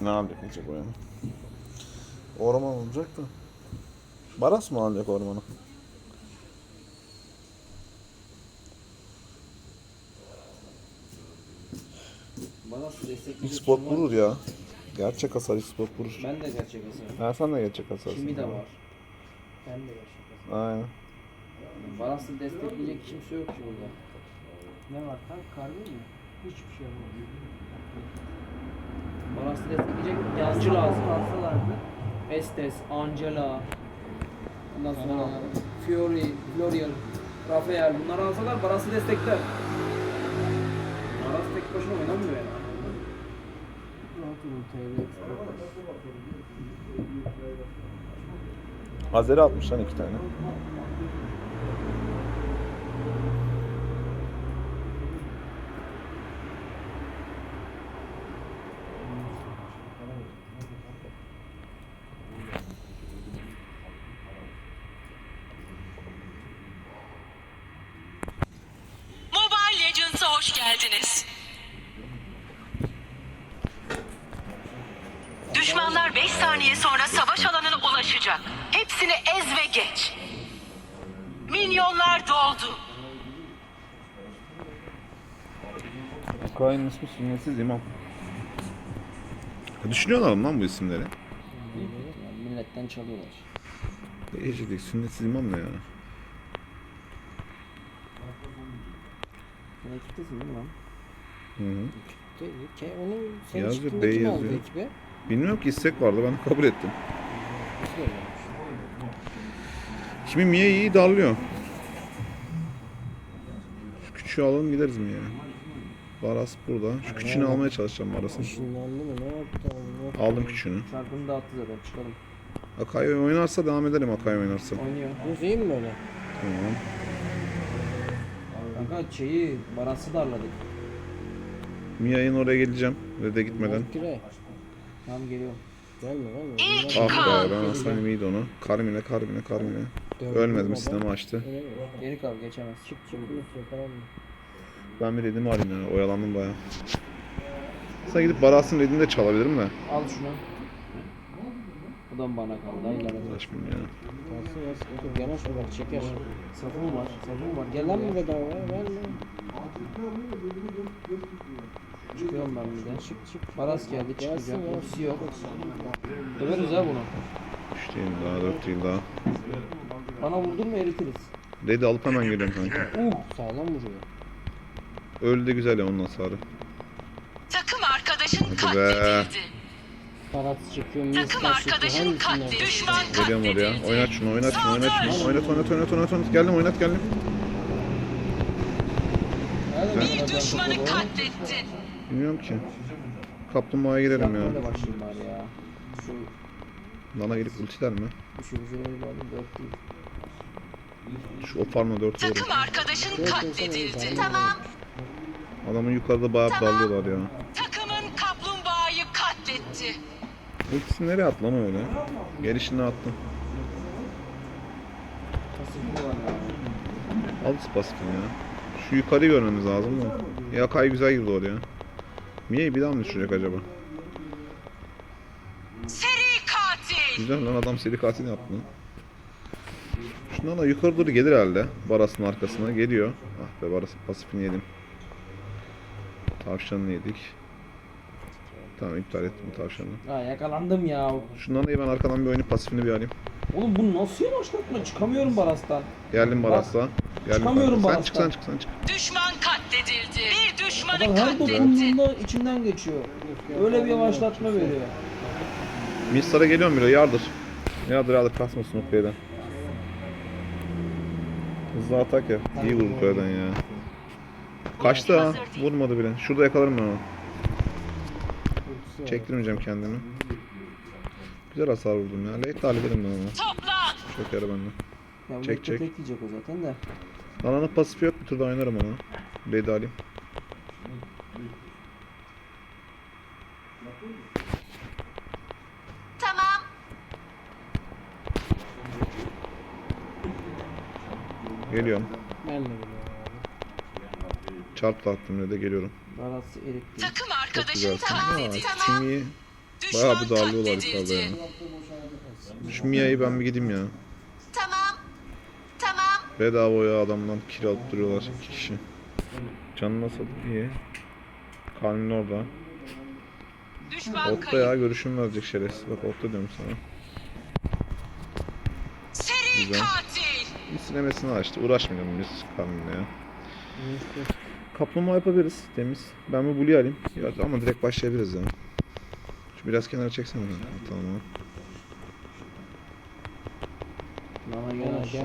Ne olacak o yani? Orman olacak da. Baras mı alacak ormanı? Bana su destekleyici şey var. vurur ya. Gerçek hasar X-Bot vurur. Ben de gerçek hasarım. Ersan da gerçek hasar. Kimi de var. Ben de gerçek hasarım. Aynen. Bana su destekleyecek kimse yok ki burada. Ne var kanka? Kargo mu? Hiçbir şey yok. Su destekleyecek yancı lazım. Alsalardı. Estes, Angela, ondan sonra Fiori, Florian, Rafael bunları alsalar Baras'ı destekler. Baras tek başına oynamıyor yani. TL Azeri atmış lan iki tane. Hoş geldiniz. Düşmanlar 5 saniye sonra savaş alanına ulaşacak. Hepsini ez ve geç. Minyonlar doldu. Kain'in ismi sünnetsiz imam. Düşünüyorlar mı lan bu isimleri? Yani milletten çalıyorlar. Değişiklik sünnetsiz imam ne ya? Sen ekiptesin değil mi lan? Hı hı. Ke onun senin Yazıyor, çıktığında D kim yazıyor. aldı ekibe? Bilmiyorum ki istek vardı ben kabul ettim. Şimdi Mia iyi darlıyor. Şu küçüğü alalım gideriz Mia'ya. Baras burada. Şu küçüğünü almaya çalışacağım Baras'ın. Işınlandı mı? Ne yaptı? Allah. Aldım küçüğünü. Şarkını dağıttı zaten çıkalım. Akai oynarsa devam ederim Akai oynarsa. Oynuyor. Uzayım mı öyle? Tamam. Kanka şeyi Baras'ı darladık. Mia'nın oraya geleceğim. Red'e gitmeden. Kire. Tamam geliyorum. Gelme Bunlar- Ah be ben aslanım iyiydi onu. Carmine, Carmine, Carmine. Dördüncü Ölmedim sinema açtı. Geri kal geçemez. Çık çık. Ben bir redimi alayım ya. Oyalandım baya. Sen gidip Baras'ın redini de çalabilirim de. Al şunu. Mı bana kaldı? Uğraşmayayım ya. Kalsın ya sıkıntı yok. Yanaşma bak çeker. Safım var. Safım var. Gel lan lan bir bedava ya verme. Çıkıyorum ben bir de. Çık çık. Baras geldi çıkacak. Ultisi yok. Döveriz ha bunu. Değil daha, dört değil daha. Bana vurdun mu eritiriz. Red'i alıp hemen geliyorum kanka. Uh. Sağlam vuruyor. Öldü de güzel ya onun hasarı. Takım arkadaşın Hadi be. katledildi. Parat çekiyor. mis Takım arkadaşın katledildi. Düşman Geliyorum oraya. katledildi. Oynat şunu, oynat şunu, oynat şunu. Oynat, oynat, oynat, oynat, oynat. Geldim, oynat, geldim. Bir düşmanı katlettin. Bilmiyorum ki. Kaplumbağaya girelim ya. Yapmayla başlayayım bari ya. Şu Lana gelip ultiler mi? üçümüzü öyle alayım dört değil. Şu oparma 4 Takım vurur. arkadaşın katledildi. Tamam. Adamın yukarıda bayağı darlıyorlar ya. Katletti. Ultisini nereye attı lan öyle? Gelişini attım. Al pasifini ya. Şu yukarıyı görmemiz lazım da. Ya Kay güzel girdi oraya. Mia'yı bir daha mı düşürecek acaba? Seri katil. Güzel lan adam seri katil yaptı. Şundan da yukarı doğru gelir herhalde. Baras'ın arkasına geliyor. Ah be Baras'ın pasifini yedim. Tavşanını yedik. Tamam iptal ettim tavşanı. Ha yakalandım ya. Şundan da ben arkadan bir oynayıp pasifini bir alayım. Oğlum bu nasıl yavaşlatma? Çıkamıyorum Baras'tan. Geldim Baras'la. Geldim çıkamıyorum kanka. Sen Baras'tan. çık sen çık sen çık. Düşman katledildi. Bir düşmanı Adam her dokunduğunda içimden geçiyor. Öyle bir yavaşlatma veriyor. Mistar'a geliyorum bile yardır. Yardır yardır kasmasın o kaydan. Hızlı atak ya. İyi vurdu kaydan ya. Kaçtı ha. Vurmadı bile. Şurada yakalarım ben onu. Çektirmeyeceğim kendimi. Güzel hasar vurdum ya. Late hallederim ben onu. Toplan. Çok yarı bende. Çek, çek, tek yiyecek o zaten de. Lana'nın pasifi yok. Bir turda oynarım onu. Late alayım. Tamam. Geliyorum. Ben de biliyorum abi. Çarp da attım de geliyorum. Baras'ı erikti. Takım Çok arkadaşın güzelsin. Aa, katledildi. Timi Bayağı bir darlıyorlar yukarıda ya. katledildi. Şu Mia'yı ben bir gideyim ya. Tamam. Tamam. Bedavaya adamdan kill alıp duruyorlar iki kişi. Canı nasıl? İyi. Kalmin orada. Düşman Otta ya görüşüm verecek şerefsiz. Bak otta diyorum sana. Seri Güzel. katil. Bir sinemesini açtı. Uğraşmayalım biz Kalmin'le ya. Kaplama yapabiliriz. Temiz. Ben bu Blue'yu alayım. Ya, ama direkt başlayabiliriz ya. Şu biraz kenara çeksene. Ha, Tamam. Nana Ya gel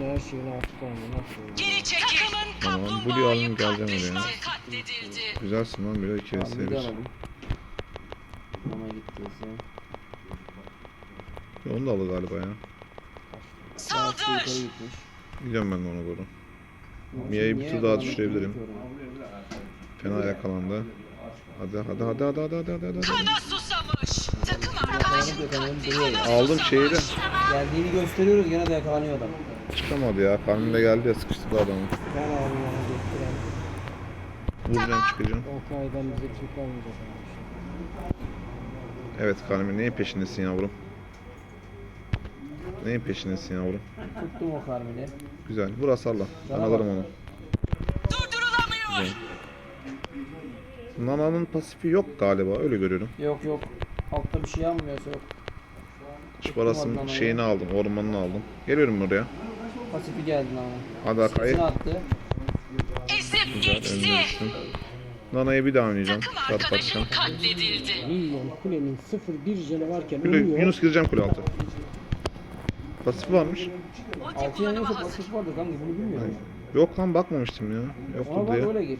her şeyini artık alma nasıl Geri çekil. Tamam, Blue kaplumbağayı alayım, geleceğim oraya. Güzelsin lan böyle 2 Tamam bir 1. alalım. Nana gittiyse. Onu da aldı galiba ya. Saldır. Gidiyorum ben de ona doğru. Mia'yı bir tur daha düşürebilirim. Fena yakalandı. Hadi hadi hadi hadi hadi hadi hadi. Kana susamış. Takım Aldım susamış. Geldiğini gösteriyoruz gene de yakalanıyor adam. Çıkamadı ya. De geldi ya sıkıştırdı adamı. Ben abi onu getiren. Vuracağım çıkacağım. Okay'dan bize Türk olmayacak. Evet Kalmin neyin peşindesin yavrum? Neyin peşindesin yavrum? Tuttum o karmini. Güzel. Vur hasarla. Ben alırım bak. onu. Durdurulamıyor. Nana'nın pasifi yok galiba. Öyle görüyorum. Yok yok. Altta bir şey yanmıyorsa yok. Şıparas'ın Nana'yı. şeyini aldım. Ormanını aldım. Geliyorum buraya. Pasifi geldi Nana. Hadi Akay. Sesini attı. Güzel. geçti. Nana'yı bir daha oynayacağım. Takım atacağım. katledildi. Milyon kulenin 0-1 canı varken Kule, ölüyor. Yunus gireceğim kule altı. Pasif varmış. Altı yanıyorsa pasif vardır kanka bunu bilmiyorum. Yok lan bakmamıştım ya. Yoktu bak diye. öyle gir.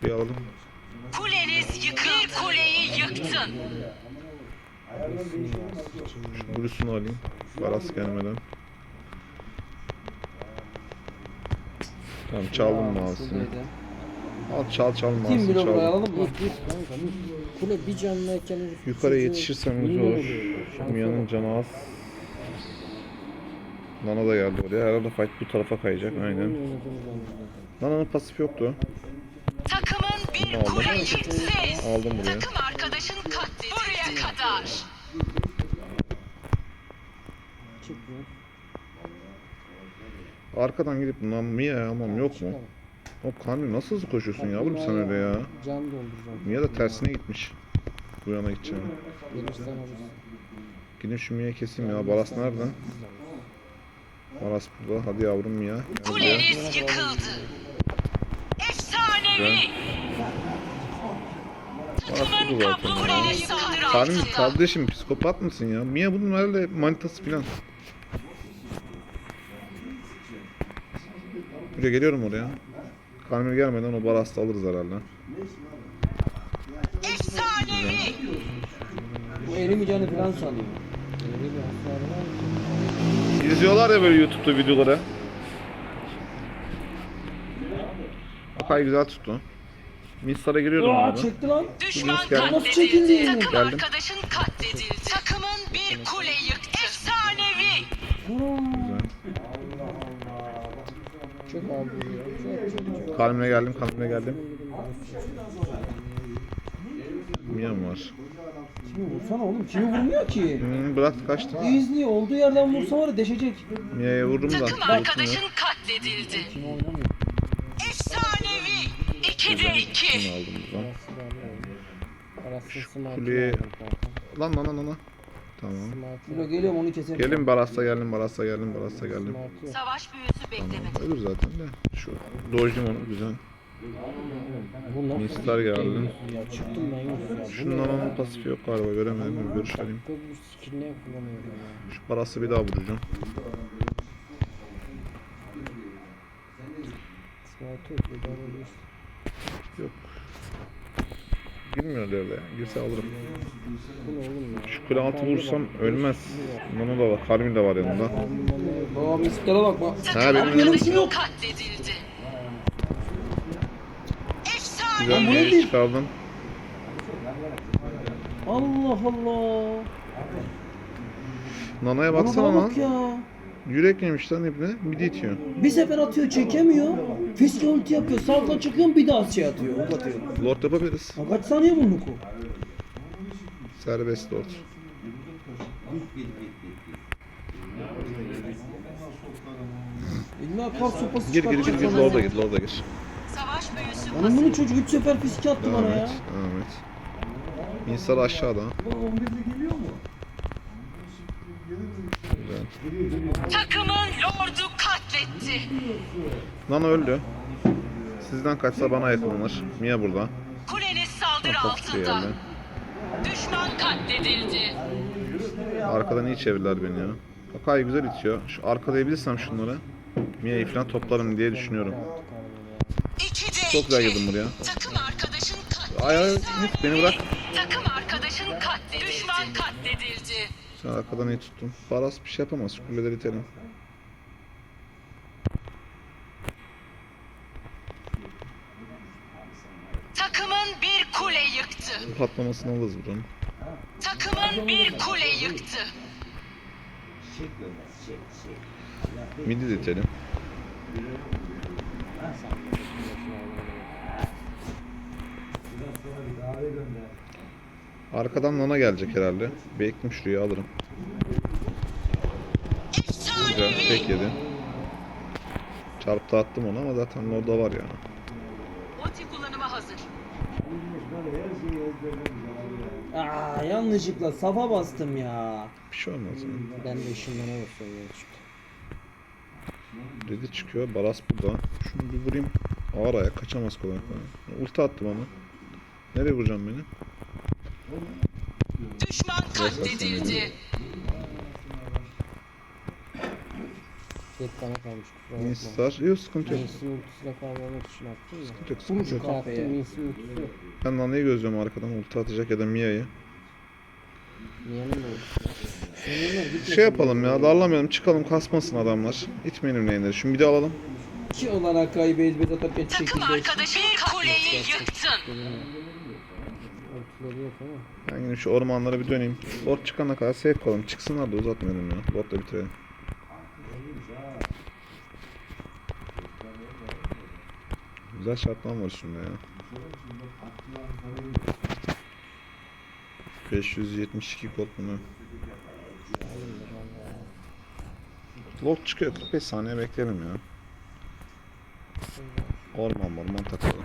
Kuleyi alalım. Kuleniz yıkıldı. Bir kuleyi yıktın. Şu Bruce'unu alayım. Baras gelmeden. Tamam çaldım. Şuradaydı. Al çal çal Kim mavisini bilir buraya çal. alalım mı? Kule bir canlıyken herif Yukarıya çocuğu yetişirsem güzel olur. bak. canı az. Nana da geldi oraya. Herhalde fight bu tarafa kayacak. Aynen. Nana'nın pasif yoktu. Takımın bir Aldım. Aldım buraya. Takım arkadaşın katledildi. Buraya kadar. Arkadan gidip lan Mia aman yok mu? O Kamil nasıl hızlı koşuyorsun yavrum sen öyle ya? Can dolduracağım. Mia da tersine gitmiş. Bu yana gideceğim. Gelirsen alırsın. Gidin şu Mia'yı keseyim ya. Baras nerede? Baras burada. Hadi yavrum buraya. Kuleniz yıkıldı. Efsanevi. Takımın burada zaten. kaplı kuleniz saldırı Kamil altında. kardeşim psikopat mısın ya? Mia bunun herhalde manitası filan. Buraya geliyorum oraya. Kamil gelmeden o Baras'ı alırız herhalde. Efsanevi. Bu elimi canı falan sanıyor. İzliyorlar ya böyle YouTube'da videoları. Akay güzel tuttu. Minstar'a giriyordum Aa abi. çekti lan. Düşman Nasıl geldi? Nasıl çekildi? katledildi. Takım Geldim. arkadaşın katledildi. Takımın bir kule yıktı. Efsanevi. Çok. Kalbime geldim, kalbime geldim. Mia mı var? Kimi vursana oğlum. Kimi vurmuyor ki? Hmm, bırak kaçtı. İzliyor. Olduğu yerden vursa var ya deşecek. Mia'ya vurdum da. Takım arkadaşın ya. katledildi. Kim oynamıyor? Efsanevi. 2'de 2. Şunu aldım buradan. Kanka. Lan lan lan lan. Tamam. Bilo geliyorum onu keserim. Gelin Baras'ta geldim, Baras'ta geldim, Baras'ta geldim. Smart'ı yok. Savaş büyüsü beklemedi. Ölür zaten de. Şu dojlum onu güzel. Bir geldi. çıktım ben. Bu Şunun ananın pasifi yok galiba göremedim. Bir görüş alayım. Şu Baras'ı bir daha vuracağım. Yok. Yok. Girmiyor devre ya. Girse alırım. Şu kule altı vursam ölmez. Nano da var. Karmin de var yanında. Baba miskala bak bak. Ha benim benim yok. Katledildi. Güzel bu ne bir değil? çıkardım. Allah Allah. Nano'ya Bana baksana bana lan. bak ya. Yürek yemiş lan ibne. Midi itiyor. Bir sefer atıyor çekemiyor. Fiske ulti yapıyor. Saltan çıkıyor bir daha şey atıyor. Ok atıyor. Lord yapabiliriz. Ha, kaç saniye bunun oku? Serbest Lord. İlla kar sopası Gir gir gir çıkartacak gir Lord'a ya. gir Lord'a gir. Lan bunu çocuk 3 sefer fiske attı Devam bana ya. et. Devam et. Minsar aşağıda. Güzel. takımın lordu katletti. Nana öldü. Sizden kaçsa bana yakınlanır. Mia burada. Kuleniz saldırı bir altında. yerde. Düşman katledildi. Arkadan iyi çevirdiler beni ya. Akay güzel itiyor. Şu arkalayabilirsem şunları. Mia'yı falan toplarım diye düşünüyorum. Çok güzel girdim buraya. Takım arkadaşın. Ay ay beni bırak. Takım arkadaşın katledildi. Düşman katledildi. Sen arkadan iyi tuttun. Baras bir şey yapamaz. Kuleleri itelim. Takımın bir kule yıktı. Patlamasını alırız buranın. Takımın bir kule yıktı. Midi de itelim. Arkadan Nana gelecek herhalde. Beklim şuraya alırım. Güzel. Tek yedi. Çarptı attım onu ama zaten orada var yani. Ulti kullanıma hazır. Aa yanlışlıkla safa bastım ya. Bir şey olmaz yani. Ben de ışınlana basıyorum. Dedi çıkıyor. Baras burada. Şunu bir vurayım. Ağır ayak kaçamaz kolay kolay. Ulti attı bana. Nereye vuracağım beni? Düşman katledildi. Tek bana kalmış. Minstar. Yok sıkıntı yok. Minsi ultisine kalmamak için attım ya. Sıkıntı yok. Sıkıntı yok. Attım Minsi ultisi yok. Ben Nana'yı gözlüyorum arkadan. Ulti atacak ya da Mia'yı. Niye'nin de ultisi. Şey yapalım ya. Darlamayalım. Çıkalım kasmasın adamlar. İtmeyelim lane'leri. Şunu bir de alalım. İki olarak kaybı ezbet atarken Takım şekilde. arkadaşın bir kuleyi yıktın. Ben yine şu ormanlara bir döneyim. Bot çıkana kadar safe kalalım. Çıksınlar da uzatmayalım ya. Botla bitirelim. Güzel şartlar var üstünde ya. 572 kod bunu. Lord çıkıyor 45 saniye bekleyelim ya. Orman orman takalım.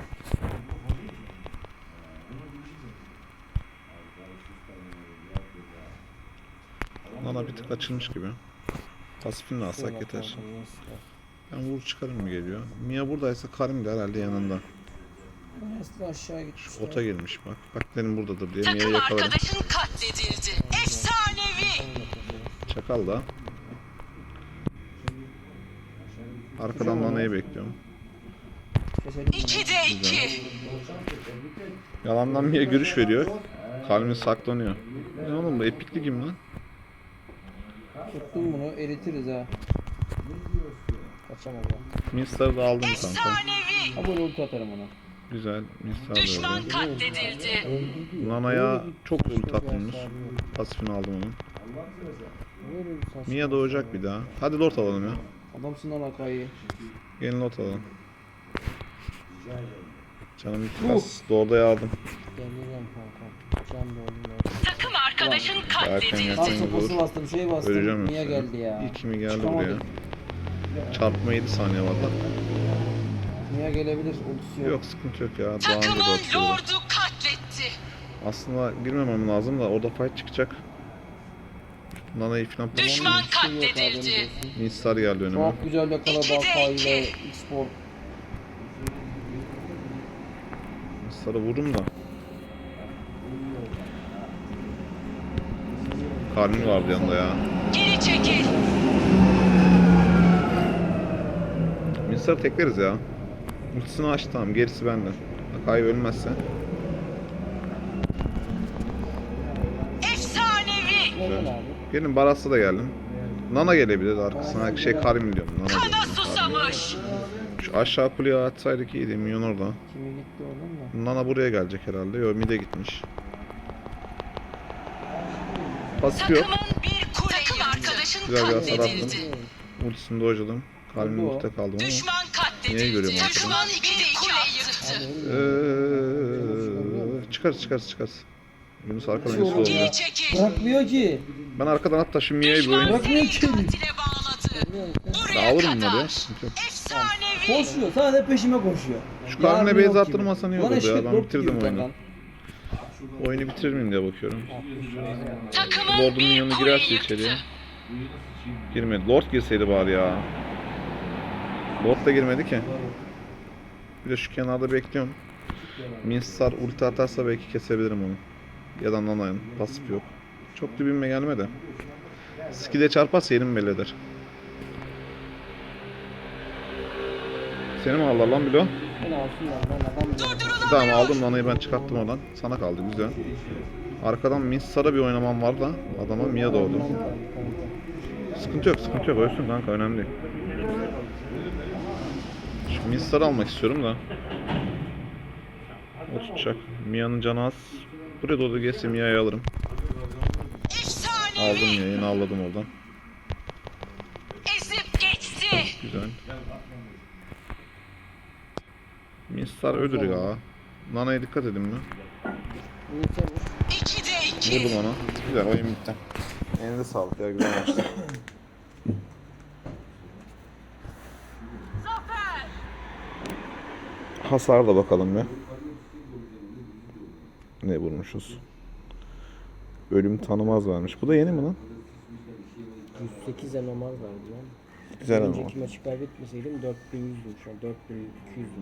Nana bir tık açılmış gibi. Pasifini alsak yeter. Ben vur çıkarım mı geliyor? Mia buradaysa Karim de herhalde yanında. Nesli aşağı gitmiş. Şu ota girmiş bak. Bak benim buradadır diye Mia'yı Takım arkadaşın katledildi. Efsanevi. Çakal da. Arkadan Nana'yı bekliyorum. İkide iki. Yalandan Mia görüş veriyor. Kalbimiz saklanıyor. Ne oğlum bu epikli kim lan? Tuttum bunu eritiriz ha. Kaçamaz ha. Minstar'ı da aldım kanka. Efsanevi. Ha böyle ulti atarım ona. Güzel. Minstar da Düşman katledildi. Nana'ya çok ulti atılmış. Pasifini aldım onun. Mia doğacak bir daha. Hadi Lord alalım ya. Adamsın lan Akai'yi. Gelin Lord alalım. Canım biraz Lord'a aldım. Geleceğim kanka. Can da oğlum ya. Takım arkadaşın Erken katledildi. Sopası olur. bastım şey bastım. Öleceğim Niye yoksa. geldi ya? İyi kimi geldi Çıkamadım. buraya. Çarpma 7 saniye var lan. Niye gelebilir? Ultisi yok. Yok sıkıntı yok ya. Daha önce de Takımın lordu katletti. Aslında girmemem lazım da orada fight çıkacak. Nana'yı falan Düşman Bir şey katledildi. biliyorsun. Minstar geldi önüme. Çok güzel İkide Akai'yle iki. X-Sport. Minstar'ı vururum da. Karmin vardı yanında ya. Geri çekil. Minstar'ı tekleriz ya. Ultisini açtı tamam gerisi bende. Akai ölmezse. Gelin Baras'ta da geldim. Nana gelebilir arkasına. Şey Karmin diyorum. Nana Kana diyorum. susamış. Şu aşağı kuleye atsaydık iyiydi. Minyon orada. Kimi gitti oradan da? Nana buraya gelecek herhalde. Yo mide gitmiş. Pasif yok. Takımın bir kule Takım arkadaşın Güzel bir hasar katledildi. Ultisini dojladım. Kalbim ultide kaldım ama. Düşman Niye görüyorum katledildi. Takımın ikide iki Abi yıktı. ölmüyor. Eee, çıkarız çıkarız çıkarız. Yunus arkadan Yunus oldu ya. Geri çekil. Bırakmıyor ki. Ben arkadan hatta şu Mia'yı bir oynayayım. Bırakmıyor ki. Buraya alırım bunları ya. Koşuyor. Sadece peşime koşuyor. Şu Yardım base attırmasan iyi olurdu ya. Ben bitirdim oyunu. Oyunu bitirir miyim diye bakıyorum. Takımın Lord'un bir yanı kule girerse içeriye. Girmedi. Lord girseydi bari ya. Lord da girmedi ki. Bir de şu kenarda bekliyorum. Minsar ulti atarsa belki kesebilirim onu. Ya da Nanay'ın. Pasif yok. Çok dibime gelmedi. Skill'e çarparsa yerim belli eder. Seni mi aldılar lan Bilo? Tamam aldım Nana'yı ben çıkarttım oradan. Sana kaldı güzel. Arkadan Minsar'a bir oynamam var da adama Mia doğdu. Sıkıntı yok, sıkıntı yok. Ölsün kanka, önemli değil. Şu Minsar'ı almak istiyorum da. O tutacak. Mia'nın canı az. Buraya doğru geçse Mia'yı alırım. Aldım. Mia'yı, avladım oradan. Ezip geçti. Güzel. Minsar ölür ya. Nana'ya dikkat edin mi? Vurdum ona. Güzel, oyun bitti. Elinize sağlık ya, güzel maçtı. Hasar da bakalım bir. Ne vurmuşuz? Ölüm tanımaz vermiş. Bu da yeni mi lan? 108 anomar verdi lan. Güzel ama. Önceki maçı kaybetmeseydim 4100'düm şu an 4200'düm.